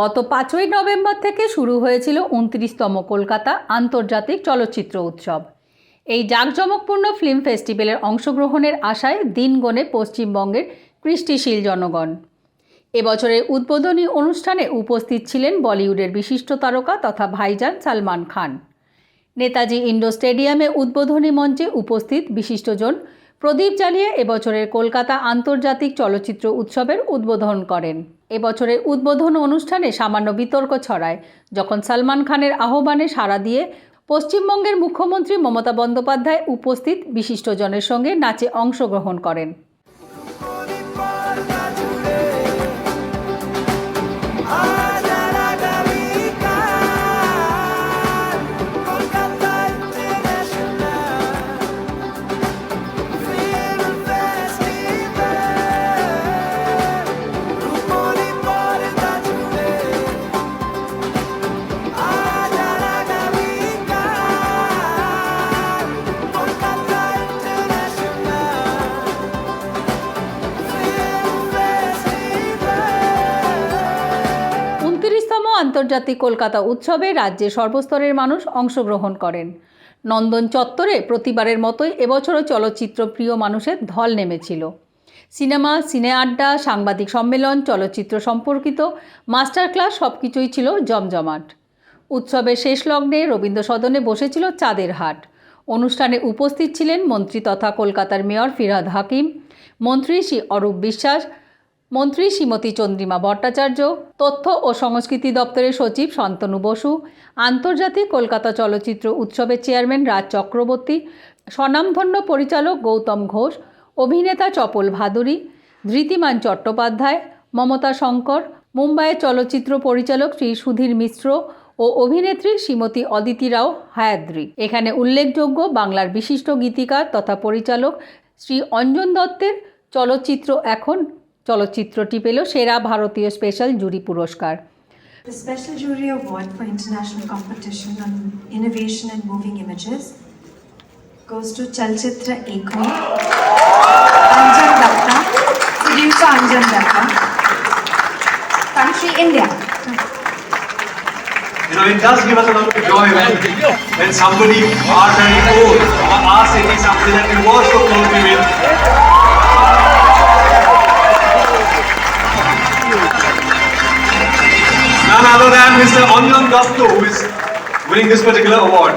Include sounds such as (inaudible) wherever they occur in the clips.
গত পাঁচই নভেম্বর থেকে শুরু হয়েছিল উনত্রিশতম কলকাতা আন্তর্জাতিক চলচ্চিত্র উৎসব। এই জাঁকজমকপূর্ণ ফিল্ম ফেস্টিভ্যালের অংশগ্রহণের আশায় দিনগণে পশ্চিমবঙ্গের কৃষ্টিশীল জনগণ। এবছরের উদ্বোধনী অনুষ্ঠানে উপস্থিত ছিলেন বলিউডের বিশিষ্ট তারকা তথা ভাইজান সালমান খান। নেতাজি ইন্ডোর স্টেডিয়ামে উদ্বোধনী মঞ্চে উপস্থিত বিশিষ্টজন প্রদীপ জ্বালিয়ে এবছরের কলকাতা আন্তর্জাতিক চলচ্চিত্র উৎসবের উদ্বোধন করেন। এবছরের উদ্বোধন অনুষ্ঠানে সামান্য বিতর্ক ছড়ায়, যখন সালমান খানের আহ্বানে সাড়া দিয়ে পশ্চিমবঙ্গের মুখ্যমন্ত্রী মমতা বন্দ্যোপাধ্যায় উপস্থিত বিশিষ্টজনের সঙ্গে নাচে অংশগ্রহণ করেন। আন্তর্জাতিক কলকাতা উৎসবে রাজ্যের সর্বস্তরের মানুষ অংশগ্রহণ করেন। নন্দন চত্বরে প্রতিবারের মতোই এবছরও চলচ্চিত্র প্রিয় মানুষের ঢল নেমেছিল। সিনেমা, সিনে আড্ডা, সাংবাদিক সম্মেলন, চলচ্চিত্র সম্পর্কিত মাস্টার ক্লাস সব কিছুই ছিল জমজমাট। উৎসবের শেষ লগ্নে রবীন্দ্র সদনে বসেছিল চাঁদের হাট। অনুষ্ঠানে উপস্থিত ছিলেন মন্ত্রী তথা কলকাতার মেয়র ফিরহাদ হাকিম, মন্ত্রী শ্রী অরূপ বিশ্বাস মন্ত্রী শ্রীমতী চন্দ্রিমা ভট্টাচার্য, তথ্য ও সংস্কৃতি দপ্তরের সচিব শান্তনু বসু, আন্তর্জাতিক কলকাতা চলচ্চিত্র উৎসবের চেয়ারম্যান রাজ চক্রবর্তী, স্বনামধন্য পরিচালক গৌতম ঘোষ, অভিনেতা চপল ভাদুরী, ধৃতিমান চট্টোপাধ্যায়, মমতা শঙ্কর, মুম্বাইয়ের চলচ্চিত্র পরিচালক শ্রী সুধীর মিশ্র ও অভিনেত্রী শ্রীমতী অদিতি রাও হায়াদ্রি। এখানে উল্লেখযোগ্য বাংলার বিশিষ্ট গীতিকার তথা পরিচালক শ্রী অঞ্জন দত্তের চলচ্চিত্র এখন চলচ্চিত্রটি পেল সেরা ভারতীয় স্পেশাল জুরি পুরস্কার The Special Jury Award for International Competition on Innovation and Moving Images goes to Chalchitra Ekho, Anjan Datta, producer Anjan Datta, country India. You know, it does give us a lot of joy when, when somebody our very own, or our city, somebody that we were so closely with, none other than Mr. Anjan Datta, who is winning this particular award.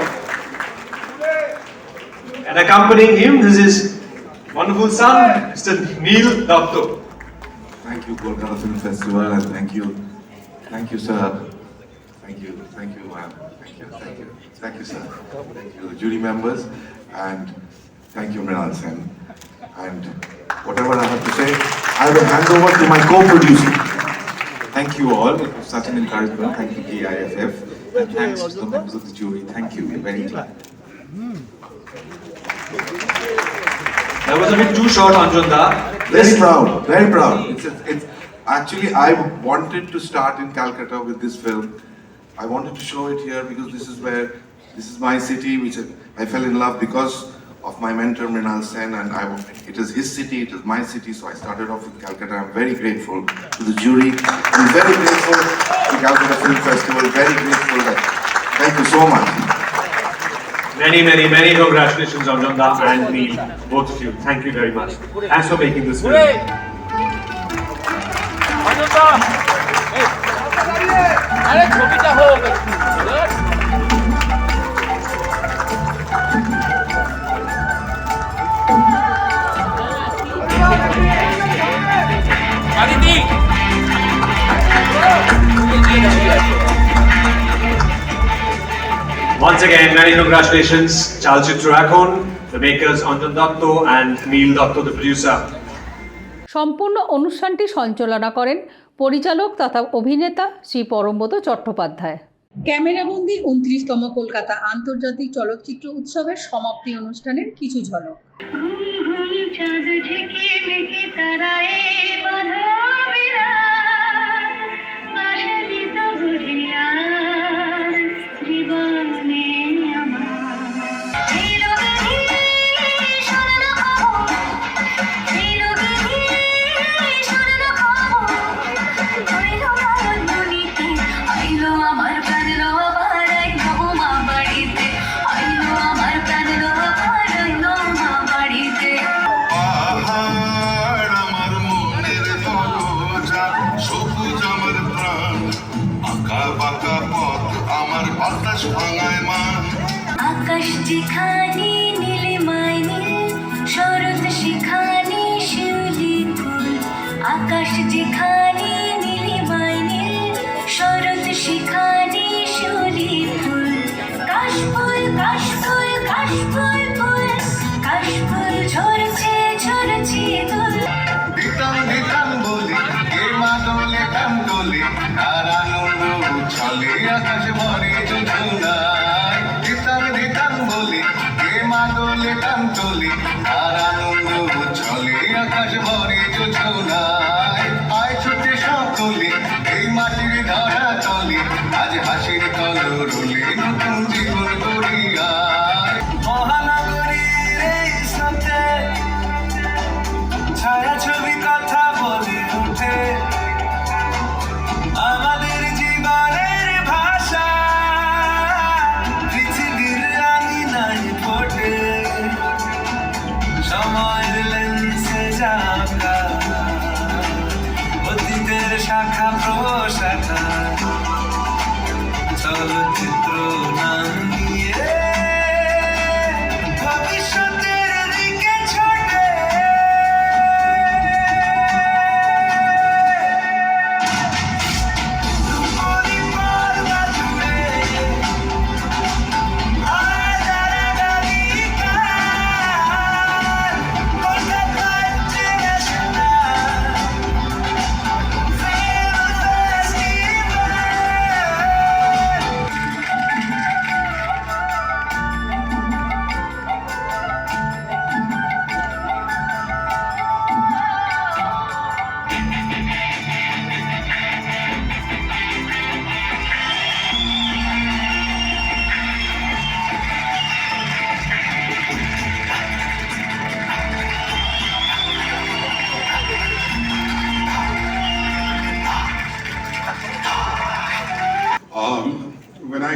And accompanying him, this is wonderful son, Mr. Neil Datta. Thank you, Kolkata Film Festival, and thank you, thank you, sir. Thank you, thank you, ma'am. Thank you, thank you, thank you, sir. Thank you, jury members, and thank you, Mrinal Sen. And whatever I have to say, I will hand over to my co-producer. Thank you all. It was such an encouragement. Thank you, KIFF. And thanks to the members of the jury. Thank you. We're very glad. That was a bit too short, Anjan Da. Very proud, very proud. It's, it's, actually, I wanted to start in Calcutta with this film. I wanted to show it here because this is where, this is my city, which I fell in love because of my mentor Mrinal Sen, and I, it is his city, it is my city, so I started off with Calcutta. I'm very grateful to the jury. I'm very grateful to the Calcutta Film Festival. Very grateful. That, thank you so much. Many, many, many congratulations, Anjan Da and Neil, both of you. Thank you very much. Thanks for making this film. Once again, many congratulations, Chalchitra Akon, the makers Anjan Datto and Neil Datto, the producer. সম্পূর্ণ অনুষ্ঠানটি সঞ্চালনা করেন পরিচালক তথা অভিনেতা শ্রী পরমব্রত চট্টোপাধ্যায় ক্যামেরাবন্দি উনত্রিশতম কলকাতা আন্তর্জাতিক চলচ্চিত্র উৎসবের সমাপ্তি অনুষ্ঠানের কিছু ঝলক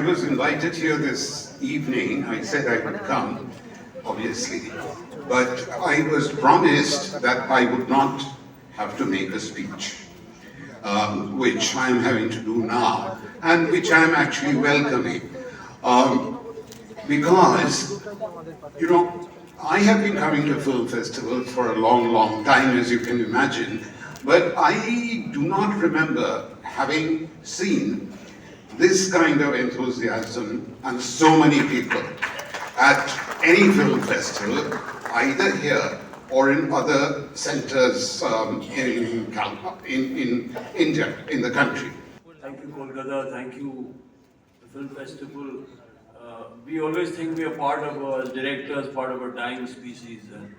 I was invited here this evening, I said I would come, obviously. But I was promised that I would not have to make a speech, um, which I am having to do now, and which I am actually welcoming. Um, because, you know, I have been coming to film festivals for a long, long time, as you can imagine, but I do not remember having seen this kind of enthusiasm and so many people at any film festival, either here or in other centers um, in, in, in India, in the country. Thank you, Kolkata. Thank you, the film festival. Uh, we always think we are part of our directors, part of a dying species. And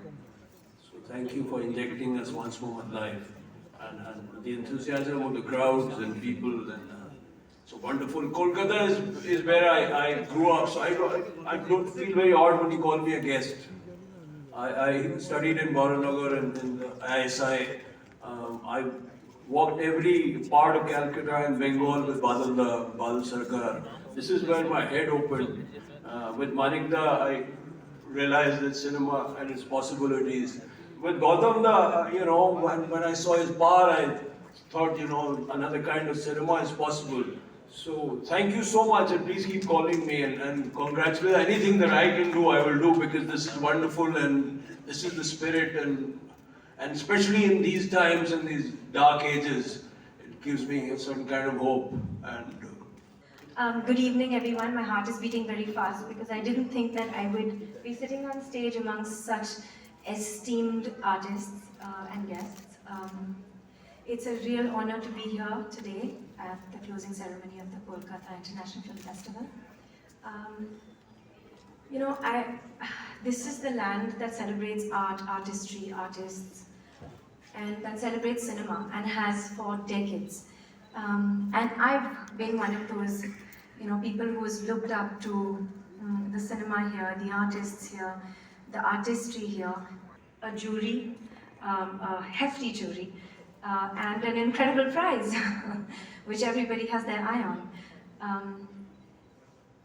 so thank you for injecting us once more with life. And, and the enthusiasm of the crowds and people and uh, so wonderful. Kolkata is, is where I, I grew up, so I I don't feel very odd when you call me a guest. I, I studied in Baranagar and in the ISI. Um, I walked every part of Calcutta and Bengal with Badal, Da- Badal Sarkar. This is where my head opened. Uh, with Manikda, I realized that cinema and its possibilities. With Gautam Da, uh, you know, when, when I saw his power, I thought, you know, another kind of cinema is possible. So thank you so much and please keep calling me and, and congratulate anything that I can do, I will do because this is wonderful and this is the spirit and and especially in these times and these dark ages, it gives me a certain kind of hope and Um, good evening, everyone. My heart is beating very fast because I didn't think that I would be sitting on stage amongst such esteemed artists uh, and guests. Um, it's a real honor to be here today at the closing ceremony of the Kolkata International Film Festival. Um, you know, I, this is the land that celebrates art, artistry, artists, and that celebrates cinema and has for decades. Um, and I've been one of those, you know, people who's looked up to um, the cinema here, the artists here, the artistry here, a jury, um, a hefty jury, uh, and an incredible prize, (laughs) which everybody has their eye on. Um,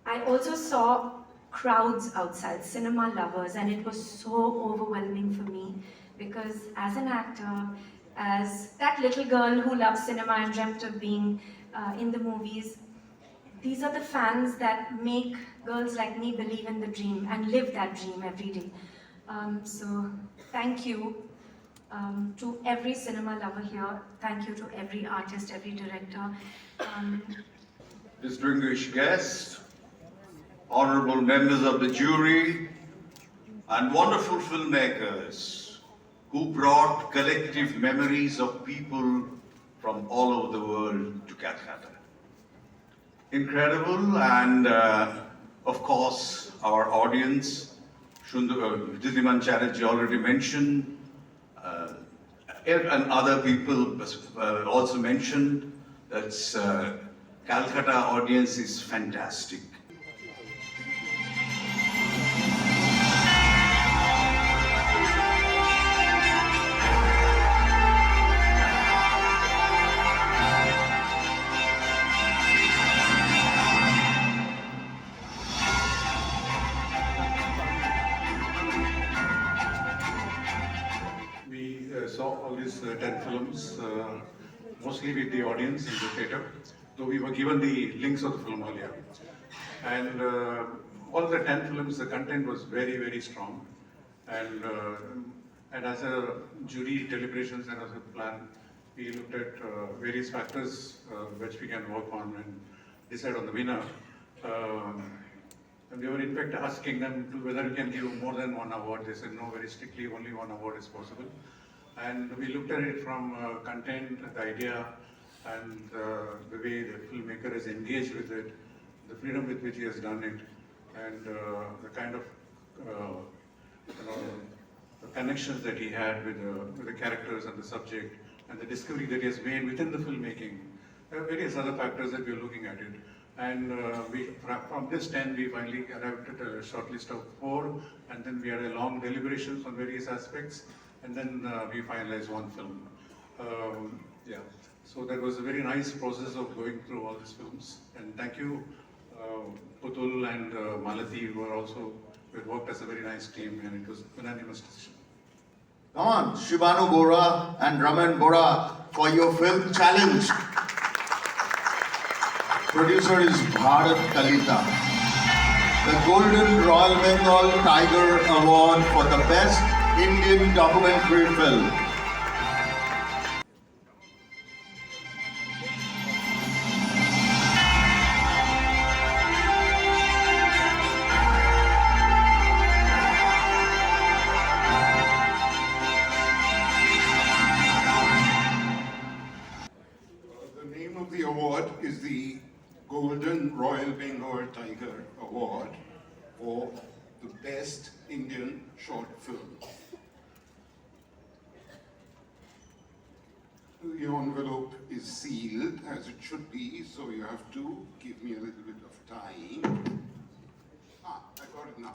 I also saw crowds outside, cinema lovers, and it was so overwhelming for me because as an actor, as that little girl who loves cinema and dreamt of being uh, in the movies, these are the fans that make girls like me believe in the dream and live that dream every day. Um, so, thank you um, to every cinema lover here. Thank you to every artist, every director. Um, distinguished guests, honorable members of the jury, and wonderful filmmakers who brought collective memories of people from all over the world to Calcutta. Incredible, and uh, of course, our audience, Shundar, uh, Didiman Chatterjee already mentioned, uh, and other people uh, also mentioned that uh, Calcutta audience is fantastic. Saw all these uh, 10 films, uh, mostly with the audience in the theatre, though we were given the links of the film earlier. And uh, all the 10 films, the content was very, very strong. And, and as a jury deliberations and as a plan, we looked at uh, various factors uh, which we can work on and decide on the winner. Um, and we were in fact asking them to whether we can give more than one award. They said no, very strictly only one award is possible. And we looked at it from uh, content, the idea, and uh, the way the filmmaker is engaged with it, the freedom with which he has done it, and uh, the kind of uh, you know, the connections that he had with the, with the characters and the subject, and the discovery that he has made within the filmmaking. There are various other factors that we are looking at it. And uh, we, from from this 10, we finally arrived at a short list of four, and then we had a long deliberations on various aspects, and then uh, we finalized one film. Um, yeah, so that was a very nice process of going through all these films. And thank you, uh, Putul and uh, Malati, who are also, who worked as a very nice team, and it was unanimous decision. Come on, Shivanu Bora and Raman Bora for your film challenge. Producer is Bharat Kalita. The Golden Royal Bengal Tiger Award for the Best Indian Documentary Film. The name of the award is the Golden Royal Bengal Tiger Award for the Best Indian Short Film. The envelope is sealed as it should be, so you have to give me a little bit of time. Ah, I got it now.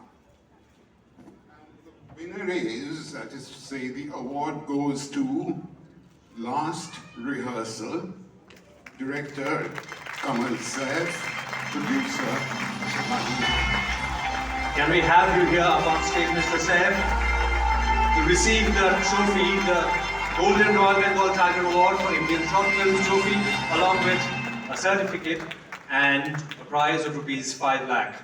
And the winner is, that is to say, the award goes to Last Rehearsal, director Kamal Saif, producer Can we have you here up on stage, Mr. Saif, to receive the trophy, the Golden Royal Bengal Tiger Award for Indian Short Film Trophy, along with a certificate and a prize of rupees 5 lakh.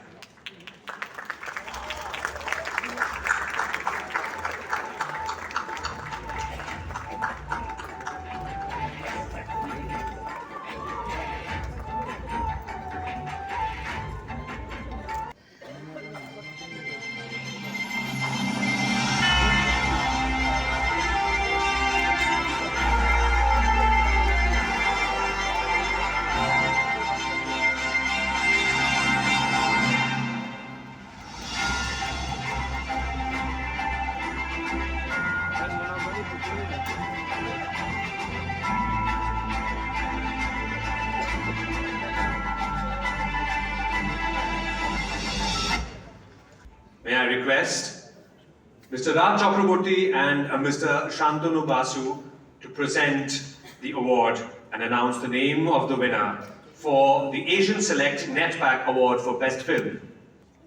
Mr. Raj Chakraborty and uh, Mr. Shantanu Basu to present the award and announce the name of the winner for the Asian Select Netback Award for Best Film.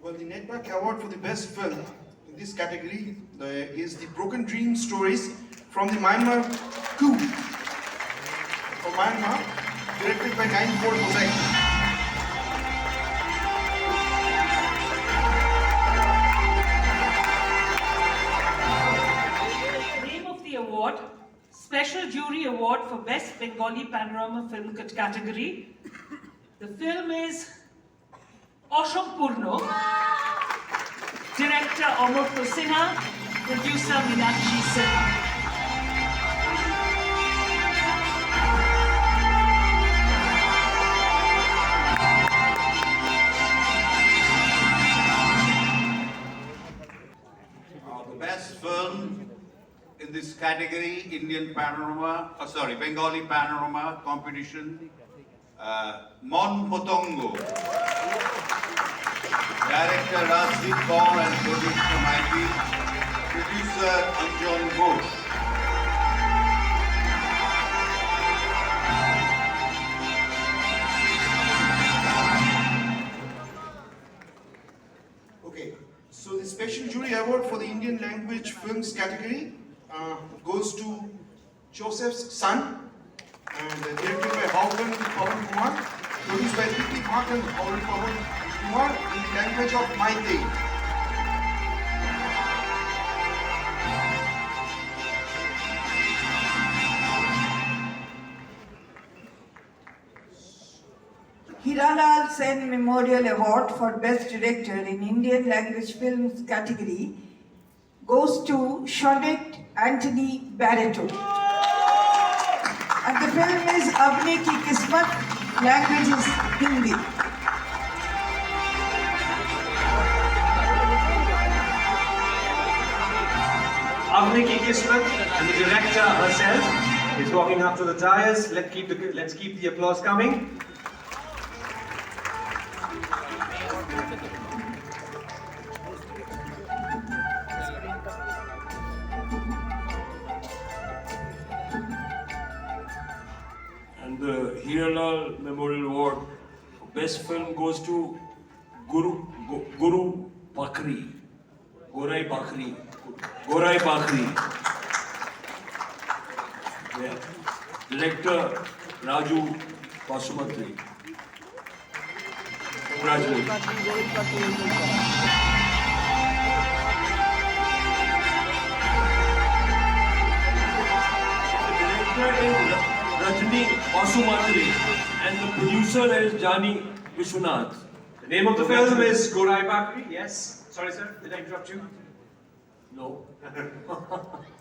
Well, the Netback Award for the Best Film in this category is the Broken Dream Stories from the Myanmar coup of Myanmar, directed by 94 Mosaic. Award, Special Jury Award for Best Bengali Panorama Film cat- category. The film is Oshampurno Director Omar Sinha, Producer Meenakshi Sinha. In this category, Indian Panorama, uh, sorry, Bengali Panorama competition, uh, Mon Potongo. Director Rajdeep Kaur and Mikey. Producer Anjan Ghosh. Okay, so the Special Jury Award for the Indian Language Films category uh, goes to Joseph's Son, and directed by Haugan Pawan Kumar, produced by Priti Bhatt and Kumar in the language of Maitei. Hiranal Sen Memorial Award for Best Director in Indian Language Films category goes to Shonet Anthony Barreto. And the film is Apne Ki Kismat, language is Hindi. Avni Ki Kismet and the director herself is walking up to the dais. Let's keep the, let's keep the applause coming. The Hiralal Memorial Award for Best Film goes to Guru Gu- Guru Pakri. Gorai Pakri. Gorai Pakri. Yeah. Director Raju Pasumatra. Congratulations. The director is Ra- Rajni Pasumatre and the producer is Jani Vishwanath. The name of the film is Gorai Bakri. Yes. Sorry, sir. Did I interrupt you? No. (laughs)